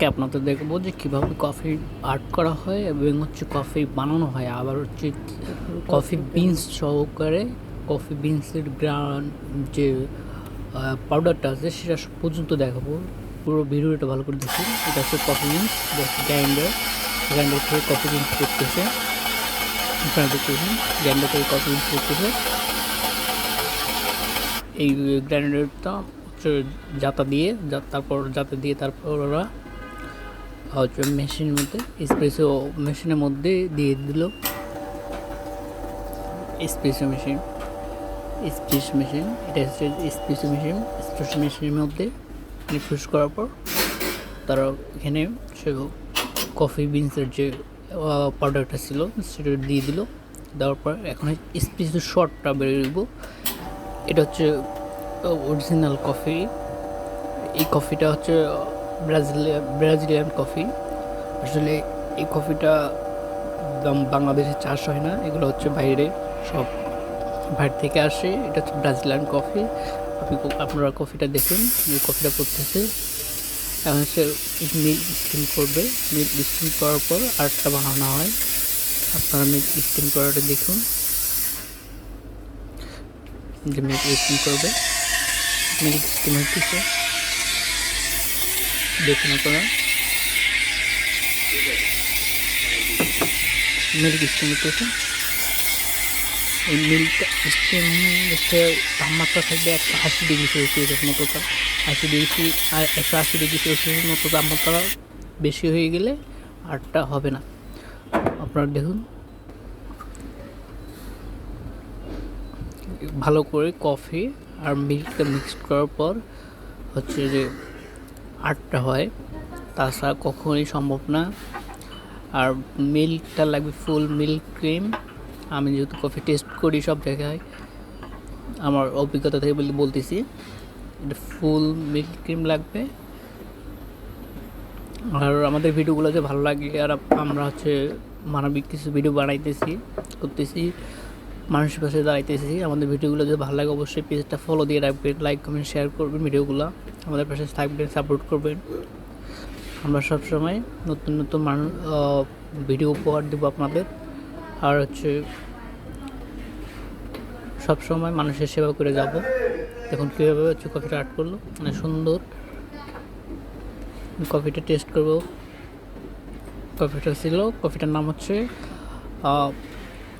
আজকে আপনাদের দেখব যে কীভাবে কফি আর্ট করা হয় এবং হচ্ছে কফি বানানো হয়। আবার হচ্ছে কফি বিনস সহকারে কফি বিনসের গ্রান যে পাউডারটা আছে সেটা পর্যন্ত দেখাবো। পুরো ভিডিওটা ভালো করে দেখুন। এটা হচ্ছে কফি বিনস গ্রাইন্ডার গ্রাইন্ডার থেকে কফি বিনস করতেছে আপনারা গ্রাইন্ডার থেকে কফি বিনস করতেছে এই গ্রাইন্ডারটা জাতা দিয়ে তারপর জাতা দিয়ে তারপর ওরা মেশিনের মধ্যে স্পেসো মেশিনের মধ্যে দিয়ে দিল। স্পেসো মেশিন স্পেস মেশিন এটা হচ্ছে স্পেসো মেশিন স্পেস মেশিনের মধ্যে রিফ্রেশ করার পর, তারা এখানে সে কফি বিনসের যে পাউডারটা ছিল, সেটা দিয়ে দিল। দেওয়ার পর এখন স্পেসো শর্টটা বেরিয়ে দেবো এটা হচ্ছে অরিজিনাল কফি এই কফিটা হচ্ছে ব্রাজিলিয়ান ব্রাজিলিয়ান কফি আসলে এই কফিটা বাংলাদেশে চাষ হয় না। এগুলো হচ্ছে বাইরে সব বাইরে থেকে আসে। এটা হচ্ছে ব্রাজিলিয়ান কফি আপনি আপনারা কফিটা দেখুন এই কফিটা করতেছে। এখন সে মিল্ক স্টিম করবে। মিল্ক স্টিম করার পর আর্টটা বানানো হয়। আপনারা মিল্ক স্টিম করাটা দেখুন। যে মিল্ক স্টিম করবে। মিল্ক স্টিম হচ্ছে দেখুন আপনারা। মিল্ক স্টিম হচ্ছে এই মিল্কটা স্টিম হচ্ছে তাপমাত্রা থাকবে একশো আশি ডিগ্রি সেলসিয়াসের মতো আশি ডিগ্রি একশো আশি ডিগ্রি সেলসিয়াসের মতো তাপমাত্রা বেশি হয়ে গেলে আরটা হবে না। আপনারা দেখুন। ভালো করে কফি আর মিল্কটা মিক্স করার পর হচ্ছে যে আটটা হয়, তাছাড়া কখনোই সম্ভব না। আর মিল্কটা লাগবে ফুল মিল্ক ক্রিম। আমি যেহেতু কফি টেস্ট করি সব জায়গায়, আমার অভিজ্ঞতা থেকে বলে বলতেছি, এটা ফুল মিল্ক ক্রিম লাগবে। আর আমাদের ভিডিওগুলো যে ভালো লাগে, আর আমরা হচ্ছে মানবিক কিছু ভিডিও বানাইতেছি, করতেছি, মানুষের পাশে দাঁড়াইতেছি, আমাদের ভিডিওগুলো যদি ভালো লাগে অবশ্যই পেজটা ফলো দিয়ে রাখবেন লাইক কমেন্ট শেয়ার করবেন ভিডিওগুলো। আমাদের পাশে থাকবেন সাপোর্ট করবেন। আমরা সবসময় নতুন নতুন মানুষ ভিডিও উপহার দেবো আপনাদের। আর হচ্ছে সবসময় মানুষের সেবা করে যাব। দেখুন কীভাবে হচ্ছে কফিটা আর্ট করল। মানে সুন্দর। কফিটা টেস্ট করব। কফিটা ছিল কফিটার নাম হচ্ছে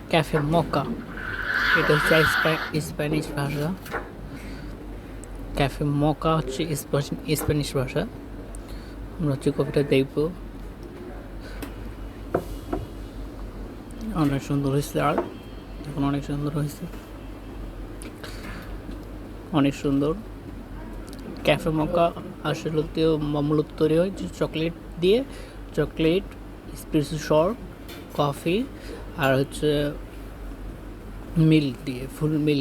ক্যাফে মকা এটা হচ্ছে স্পা- স্প্যানিশ ভাষা। ক্যাফে মকা হচ্ছে স্পা- স্প্যানিশ ভাষা। আমরা হচ্ছে কফিটা দেখব। অনেক সুন্দর হয়েছে আর। এখন অনেক সুন্দর হয়েছে। অনেক সুন্দর। ক্যাফে মকা আসলে তো মূলত তৈরি হয় চকলেট দিয়ে। চকলেট স্পেসো শর্ট, কফি আর হচ্ছে মিল্ক দিয়ে, ফুল মিল্ক।